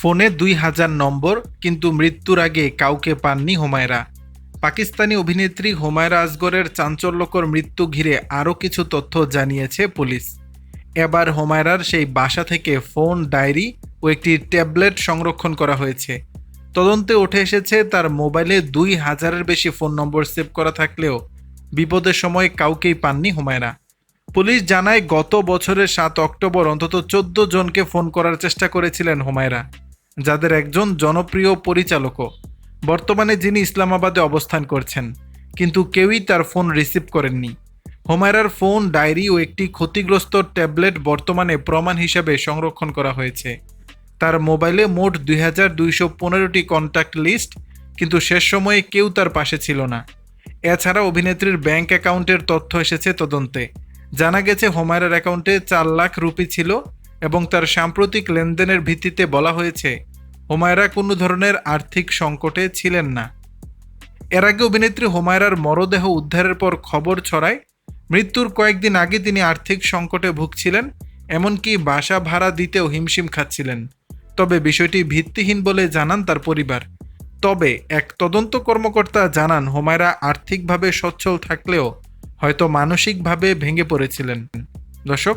ফোনে দুই হাজার নম্বর, কিন্তু মৃত্যুর আগে কাউকে পাননি হোমায়রা। পাকিস্তানি অভিনেত্রী হোমায়রা আসগরের চাঞ্চল্যকর মৃত্যু ঘিরে আরও কিছু তথ্য জানিয়েছে পুলিশ। এবার হোমায়রার সেই বাসা থেকে ফোন, ডায়েরি ও একটি ট্যাবলেট সংরক্ষণ করা হয়েছে। তদন্তে উঠে এসেছে তার মোবাইলে দুই হাজারের বেশি ফোন নম্বর সেভ করা থাকলেও বিপদের সময় কাউকেই পাননি হুমায়রা। পুলিশ জানায়, গত বছরের সাত অক্টোবর অন্তত চোদ্দ জনকে ফোন করার চেষ্টা করেছিলেন হুমায়রা। যাদের একজন জনপ্রিয় পরিচালকও। বর্তমানে যিনি ইসলামাবাদে অবস্থান করছেন, কিন্তু কেউই তার ফোন রিসিভ করেননি। হোমায়রার ফোন, ডায়েরি ও একটি ক্ষতিগ্রস্ত ট্যাবলেট বর্তমানে প্রমাণ হিসেবে সংরক্ষণ করা হয়েছে। তার মোবাইলে মোট দুই হাজার দুইশো পনেরোটি কন্ট্যাক্ট লিস্ট, কিন্তু শেষ সময়ে কেউ তার পাশে ছিল না। এছাড়া অভিনেত্রীর ব্যাংক অ্যাকাউন্টের তথ্য এসেছে তদন্তে। জানা গেছে, হোমায়রার অ্যাকাউন্টে চার লাখ রুপি ছিল এবং তার সাম্প্রতিক লেনদেনের ভিত্তিতে বলা হয়েছে, হোমায়রা কোনো ধরনের আর্থিক সংকটে ছিলেন না। এর আগে অভিনেত্রী হোমায়রার মরদেহ উদ্ধারের পর খবর ছড়ায়, মৃত্যুর কয়েকদিন আগে তিনি আর্থিক সংকটে ভুগছিলেন, এমনকি বাসা ভাড়া দিতেও হিমশিম খাচ্ছিলেন। তবে বিষয়টি ভিত্তিহীন বলে জানান তার পরিবার। তবে এক তদন্ত কর্মকর্তা জানান, হোমায়রা আর্থিকভাবে সচ্ছল থাকলেও হয়তো মানসিকভাবে ভেঙে পড়েছিলেন। দর্শক